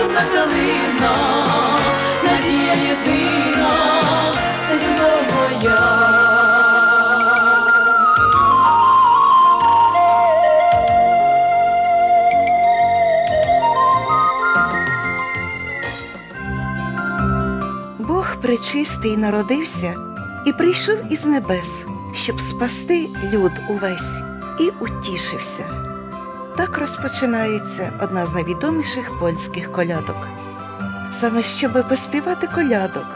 червона калина, надія єдина, це любов моя. Бог пречистий народився і прийшов із небес, щоб спасти люд увесь, і утішився. Так розпочинається одна з найвідоміших польських колядок. Саме щоб поспівати колядок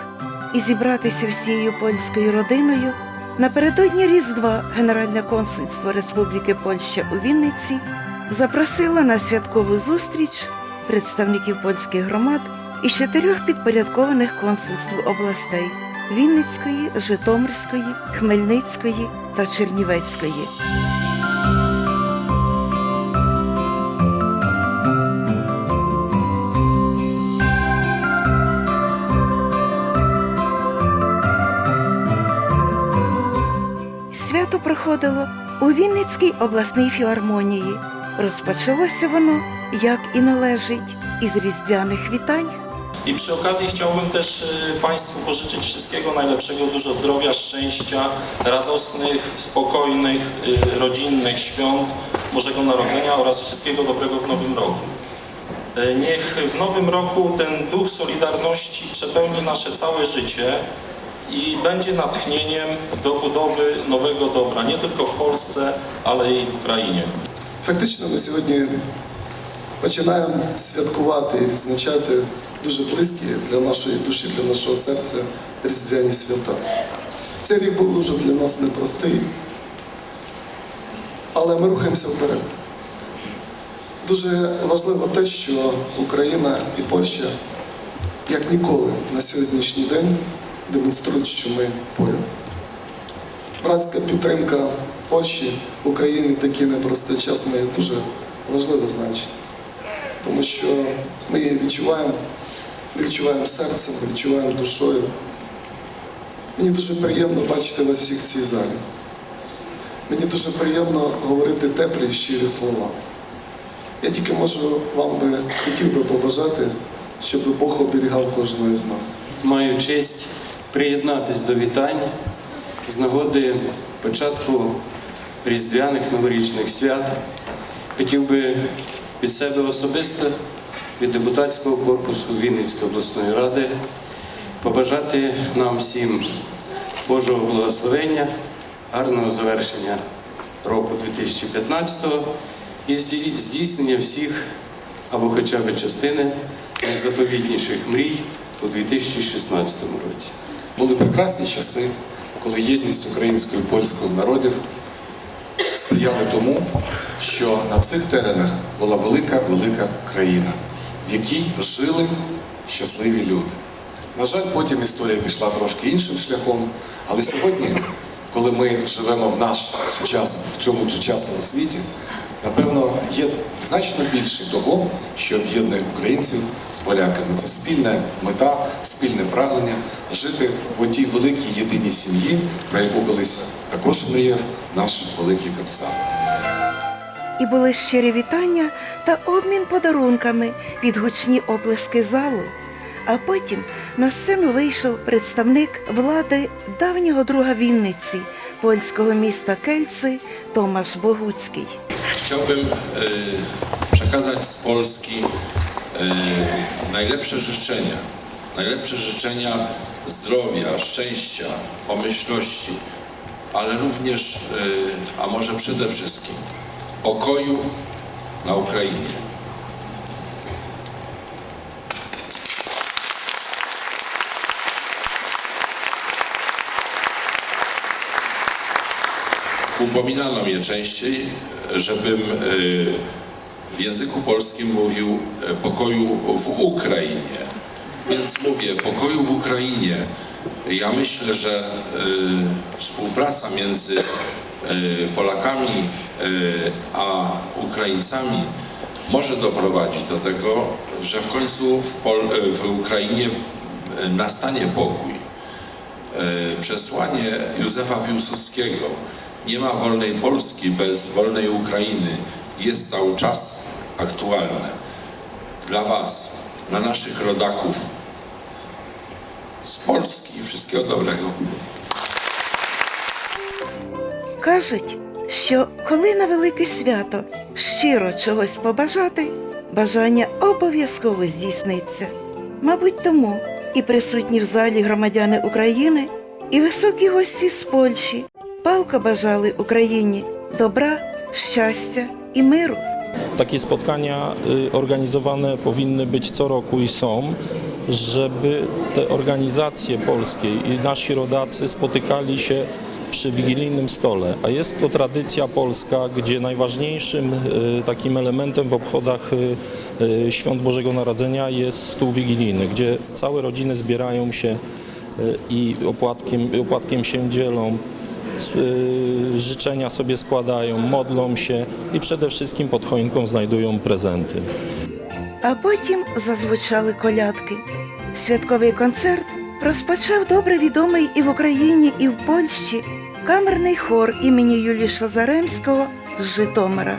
і зібратися всією польською родиною, напередодні Різдва Генеральне консульство Республіки Польща у Вінниці запросило на святкову зустріч представників польських громад із чотирьох підпорядкованих консульств областей Вінницької, Житомирської, Хмельницької та Чернівецької. проходило у Вінницькій обласній філармонії. Rozpoczęłoся воно, як і належить, із різдвяних вітань I przy okazji chciałbym też y, Państwu pożyczyć wszystkiego najlepszego, dużo zdrowia, szczęścia, radosnych, spokojnych, y, rodzinnych świąt Bożego Narodzenia oraz wszystkiego dobrego w Nowym Roku. Y, Niech w Nowym Roku ten duch Solidarności przepełni nasze całe życie i będzie natchnieniem do budowy nowego dobra, nie tylko w Polsce, ale i w Ukrainie. Фактично, ми сьогодні починаємо святкувати і відзначати дуже близькі для нашої душі, для нашого серця різдвяні свята. Цей рік був дуже для нас непростий, але ми рухаємося вперед. Дуже важливо те, що Україна і Польща як ніколи на сьогоднішній день демонструють, що ми поряд. Братська підтримка Польщі України такий непростий час має дуже важливе значення, тому що ми її відчуваємо, відчуваємо серцем, відчуваємо душою. Мені дуже приємно бачити вас всіх в цій залі. Мені дуже приємно говорити теплі, щирі слова. Я тільки можу вам би хотів би побажати, щоб Бог оберігав кожного з нас. Маю честь приєднатись до вітань з нагоди початку різдвяних новорічних свят. Хотів би від себе особисто, від депутатського корпусу Вінницької обласної ради побажати нам всім Божого благословення, гарного завершення року 2015 і здійснення всіх або хоча б частини найзаповітніших мрій у 2016 році. Були прекрасні часи, коли єдність українського і польського народів сприяли тому, що на цих теренах була велика, велика країна, в якій жили щасливі люди. На жаль, потім історія пішла трошки іншим шляхом, але сьогодні, коли ми живемо в наш сучас, в цьому сучасному світі, напевно, є значно більше того, що об'єднує українців з поляками. Це спільна мета, спільне прагнення жити в отій великій єдиній сім'ї, про яку колись також мріяв наш великий Кобзар. і були щирі вітання та обмін подарунками під гучні оплески залу. А потім на сцену вийшов представник влади давнього друга Вінниці, польського міста Кельци Томаш Богуцький. Chciałbym e, przekazać z Polski e, najlepsze życzenia. Najlepsze życzenia zdrowia, szczęścia, pomyślności, ale również, e, a może przede wszystkim, pokoju na Ukrainie. Upominano mnie częściej, żebym e, w języku polskim mówił e, pokoju w Ukrainie. Więc mówię pokoju w Ukrainie. Ja myślę, że e, współpraca między Polakami a Ukraińcami może doprowadzić do tego, że w końcu w, Pol- w Ukrainie nastanie pokój. Przesłanie Józefa Piłsudskiego nie ma wolnej Polski bez wolnej Ukrainy jest cały czas aktualne. Dla Was, na naszych rodaków z Polski wszystkiego dobrego. Кажуть, що коли на велике свято щиро чогось побажати, бажання обов'язково здійсниться. Мабуть, тому і присутні в залі громадяни України, і високі гості з Польщі палко бажали Україні добра, щастя і миру. Takie spotkania y, organizowane powinny być co roku i są, żeby te organizacje polskie i nasi rodacy spotykali się przy wigilijnym stole. A jest to tradycja polska, gdzie najważniejszym y, takim elementem w obchodach y, y, Świąt Bożego Narodzenia jest stół wigilijny, gdzie całe rodziny zbierają się y, i opłatkiem, opłatkiem się dzielą, s- y, Życzenia sobie składają, modlą się i przede wszystkim pod choinką znajdują prezenty. А потім зазвучали колядки. Святковий концерт розпочав добре відомий і в Україні, і в Польщі камерний хор імені Юліша Заремського з Житомира.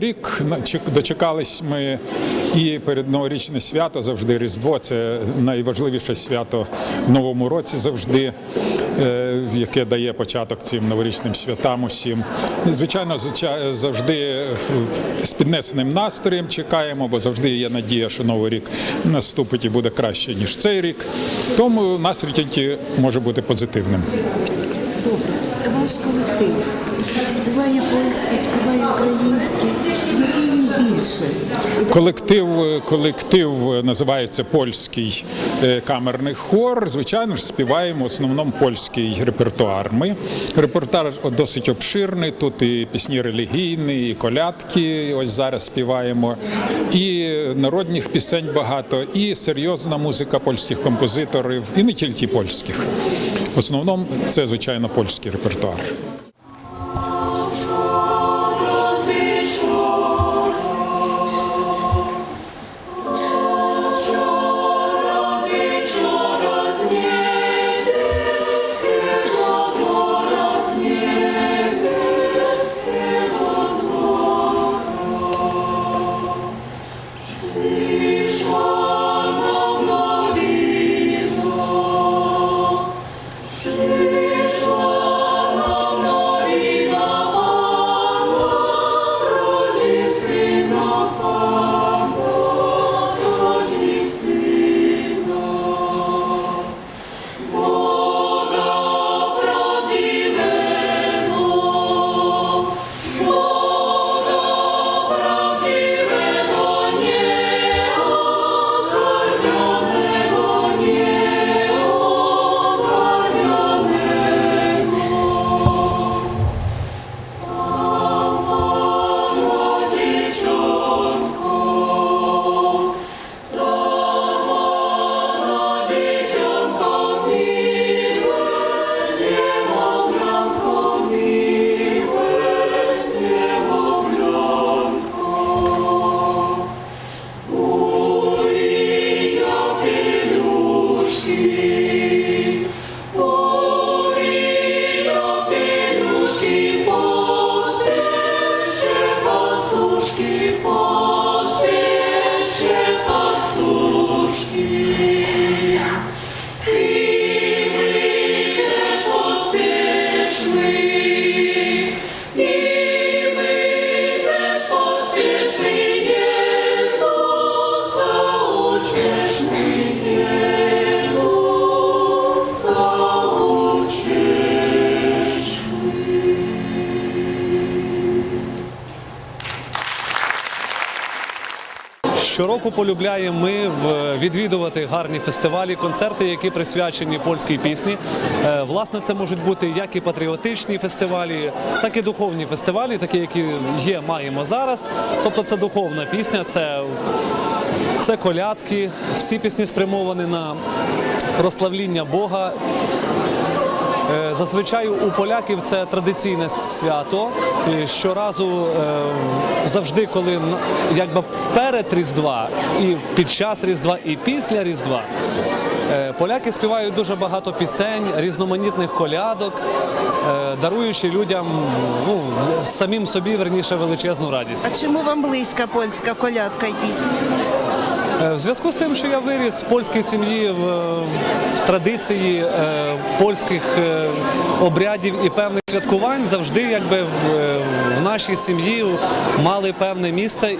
Новий рік. Дочекались ми і перед новорічне свято завжди Різдво. Це найважливіше свято в новому році завжди. е, Яке дає початок цим новорічним святам усім. Звичайно, звича- завжди з піднесеним настроєм чекаємо, бо завжди є надія, що новий рік наступить і буде краще ніж цей рік. Тому настрій тільки може бути позитивним. Ваш колектив співає польське, співає українське. Який він більше? Колектив, колектив називається Польський е, камерний хор. Звичайно ж, співаємо в основному польський репертуар. Ми репертуар досить обширний. Тут і пісні релігійні, і колядки. Ось зараз співаємо, і народних пісень багато, і серйозна музика польських композиторів, і не тільки польських. В основному це звичайно польський репертуар. Полюбляємо ми відвідувати гарні фестивалі, концерти, які присвячені польській пісні. Е, Власне, це можуть бути як і патріотичні фестивалі, так і духовні фестивалі, такі, які є, маємо зараз. Тобто це духовна пісня, це, це колядки, всі пісні спрямовані на прославління Бога. Е, Зазвичай у поляків це традиційне свято. Щоразу е, завжди, коли якби вперед Різдва, і під час Різдва, і після Різдва. е, Поляки співають дуже багато пісень, різноманітних колядок, даруючи людям ну, самим собі верніше величезну радість. А чому вам близька польська колядка і пісня? Е, В зв'язку з тим, що я виріс в польській сім'ї в, традиції е, польських е, обрядів і певних святкувань, завжди якби в нашій сім'ї мали певне місце.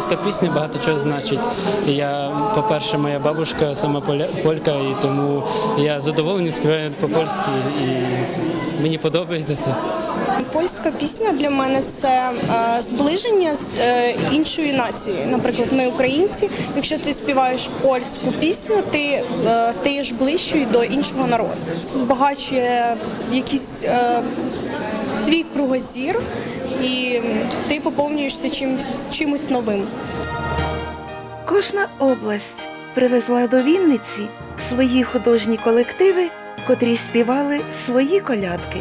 Мене пісня багато чого значить. Я, по-перше, моя бабушка сама полька, і тому я задоволений співаю по-польськи, і мені подобається це. Польська пісня для мене це е, зближення з е, іншою нацією. Наприклад, ми українці. Якщо ти співаєш польську пісню, ти е, стаєш ближчою до іншого народу. Збагачує якийсь е, свій кругозір, і ти поповнюєшся чимось, чимось новим. Кожна область привезла до Вінниці свої художні колективи, котрі співали свої колядки.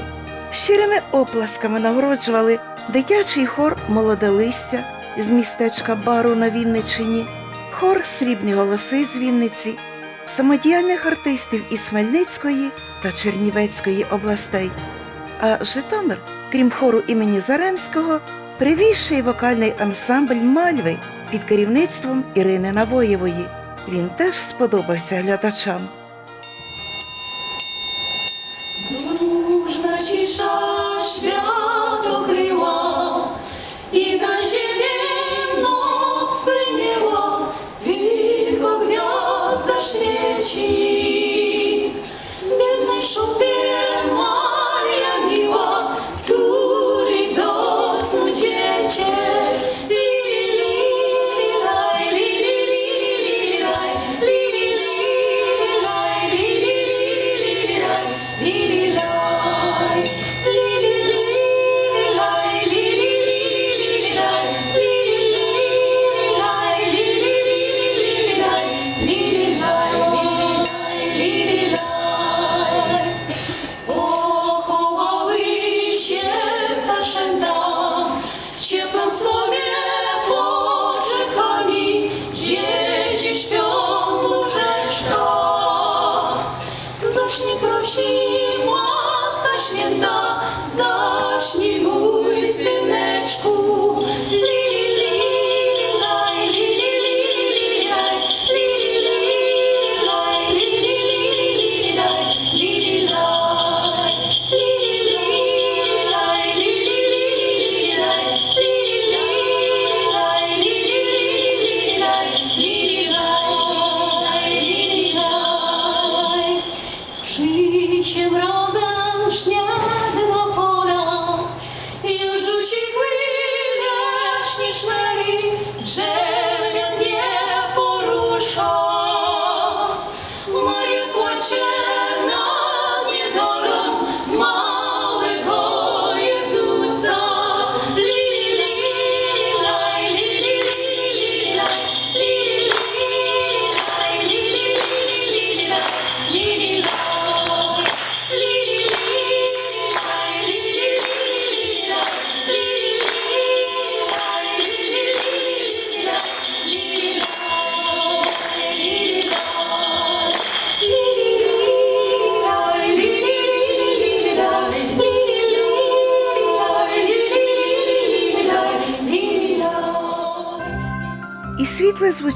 Щирими оплесками нагороджували дитячий хор Молоде листя з містечка Бару на Вінниччині, хор Срібні голоси з Вінниці, самодіяльних артистів із Хмельницької та Чернівецької областей. А Житомир, крім хору імені Заремського, привіший вокальний ансамбль Мальви під керівництвом Ірини Навоєвої. Він теж сподобався глядачам.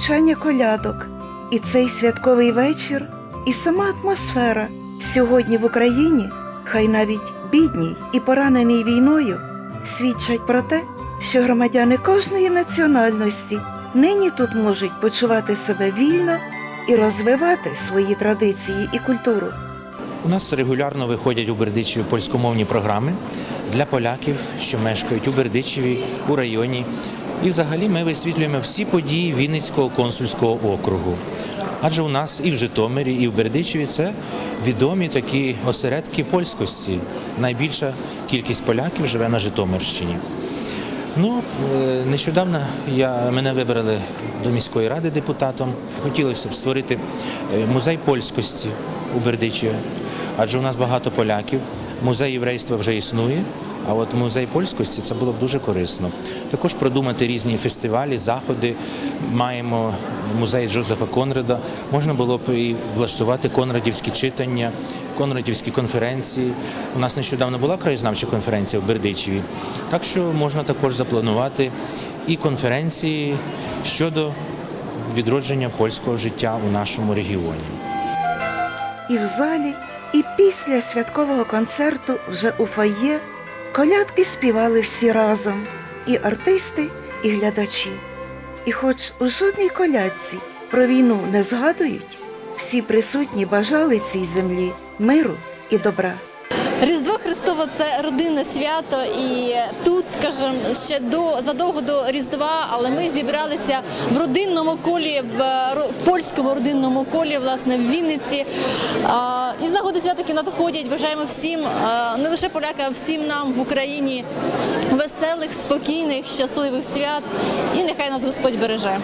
Звучання колядок, і цей святковий вечір, і сама атмосфера сьогодні в Україні, хай навіть бідній і пораненій війною, свідчать про те, що громадяни кожної національності нині тут можуть почувати себе вільно і розвивати свої традиції і культуру. У нас регулярно виходять у Бердичеві польськомовні програми для поляків, що мешкають у Бердичеві, у районі. І взагалі ми висвітлюємо всі події Вінницького консульського округу. Адже у нас і в Житомирі, і в Бердичеві це відомі такі осередки польськості. Найбільша кількість поляків живе на Житомирщині. Ну, е, нещодавно я, мене вибрали до міської ради депутатом. Хотілося б створити е, музей польськості у Бердичеві, адже у нас багато поляків. Музей єврейства вже існує, а от музей польськості це було б дуже корисно. Також продумати різні фестивалі, заходи. Маємо музей Джозефа Конрада. Можна було б і влаштувати конрадівські читання, конрадівські конференції. У нас нещодавно була краєзнавча конференція в Бердичеві. Так що можна також запланувати і конференції щодо відродження польського життя у нашому регіоні. І в залі, і після святкового концерту вже у фойє колядки співали всі разом. І артисти, і глядачі. І хоч у жодній колядці про війну не згадують, всі присутні бажали цій землі миру і добра. Різдво Христово це родинне свято, і тут, скажімо, ще до задовго до Різдва, але ми зібралися в родинному колі, в, в польському родинному колі, власне, в Вінниці. А, І з нагоди свят, надходять, бажаємо всім, а, не лише полякам, а всім нам в Україні веселих, спокійних, щасливих свят. І нехай нас Господь береже.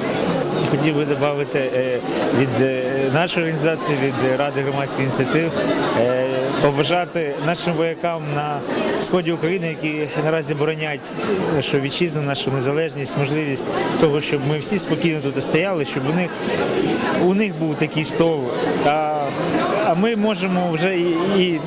Хотів би додати е, від е, нашої організації, від Ради громадських ініціатив, е, побажати нашим воякам на сході України, які наразі боронять нашу вітчизну, нашу незалежність, можливість того, щоб ми всі спокійно тут стояли, щоб у них у них був такий стол. А, а ми можемо вже і, і,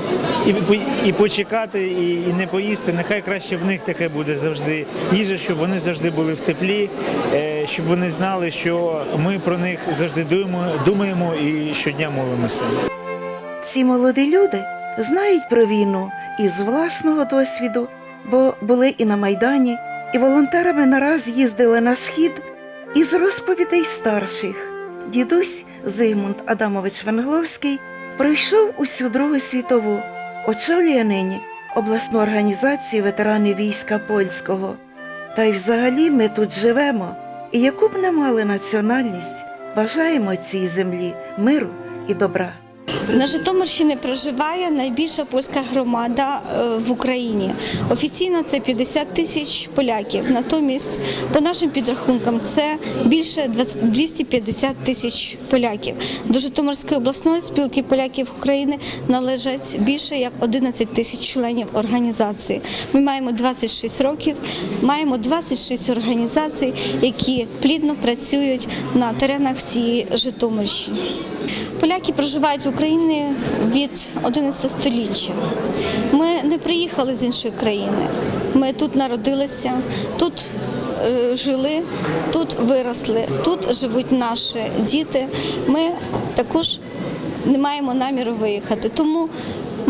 і, і почекати, і, і не поїсти. Нехай краще в них таке буде завжди їжа, щоб вони завжди були в теплі, е, щоб вони знали, що ми про них завжди думаємо, думаємо і щодня молимося. Ці молоді люди знають про війну із власного досвіду, бо були і на Майдані, і волонтерами нараз їздили на схід із розповідей старших. Дідусь Зигмунд Адамович Венгловський пройшов усю Другу світову, очолює нині обласну організацію ветеранів війська польського. Та й взагалі ми тут живемо, і яку б не мали національність, бажаємо цій землі миру і добра. На Житомирщині проживає найбільша польська громада е, в Україні. Офіційно це 50 тисяч поляків. Натомість, по нашим підрахункам, це більше 250 тисяч поляків. До Житомирської обласної спілки поляків України належать більше як 11 тисяч членів організації. Ми маємо 26 років, маємо 26 організацій, які плідно працюють на теренах всієї Житомирщини. Поляки проживають в Україні від 11 століття. Ми не приїхали з іншої країни. Ми тут народилися, тут е, жили, тут виросли, тут живуть наші діти. Ми також не маємо наміру виїхати. Тому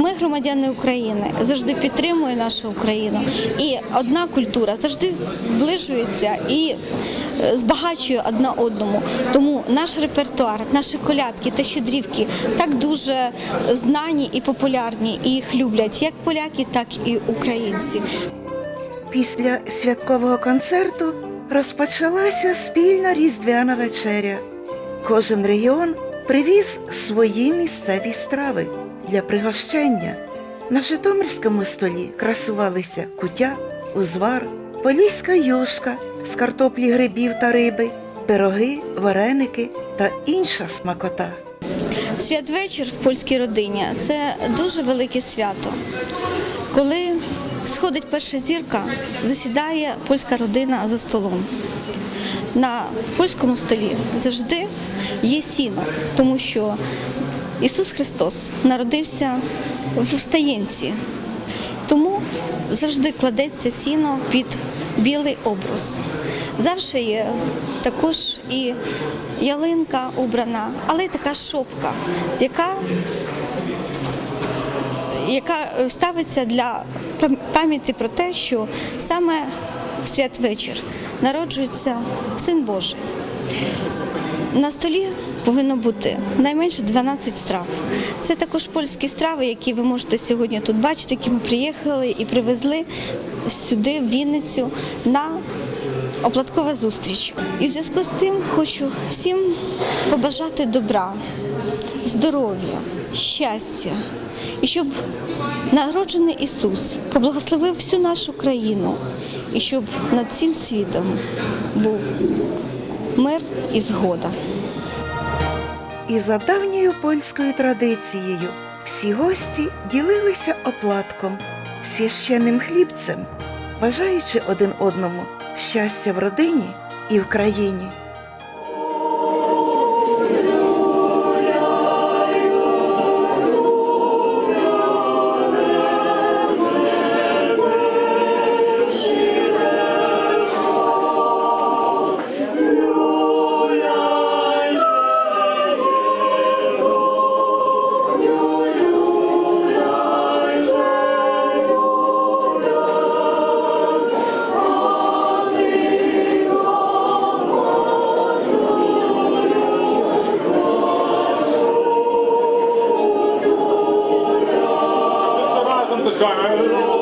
ми, громадяни України, завжди підтримуємо нашу Україну. І одна культура завжди зближується і е, збагачує одна одному. Тому наш репертуар, наші колядки та щедрівки так дуже знані і популярні, і їх люблять як поляки, так і українці. Після святкового концерту розпочалася спільна різдвяна вечеря. Кожен регіон привіз свої місцеві страви для пригощення. На Житомирському столі красувалися кутя, узвар, поліська юшка з картоплі грибів та риби, пироги, вареники та інша смакота. Святвечір в польській родині це дуже велике свято. Коли сходить перша зірка, засідає польська родина за столом. На польському столі завжди є сіно, тому що Ісус Христос народився в Устаєнці. Тому завжди кладеться сіно під білий образ. Завжди є також і ялинка убрана, але й така шопка, яка, яка ставиться для пам- пам'яті про те, що саме в святвечір народжується Син Божий. На столі повинно бути найменше 12 страв. Це також польські страви, які ви можете сьогодні тут бачити, які ми приїхали і привезли сюди, в Вінницю, на оплаткова зустріч. І в зв'язку з цим хочу всім побажати добра, здоров'я, щастя, і щоб народжений Ісус поблагословив всю нашу країну, і щоб над цим світом був мир і згода. І за давньою польською традицією всі гості ділилися оплатком, священним хлібцем, бажаючи один одному щастя в родині і в країні. Star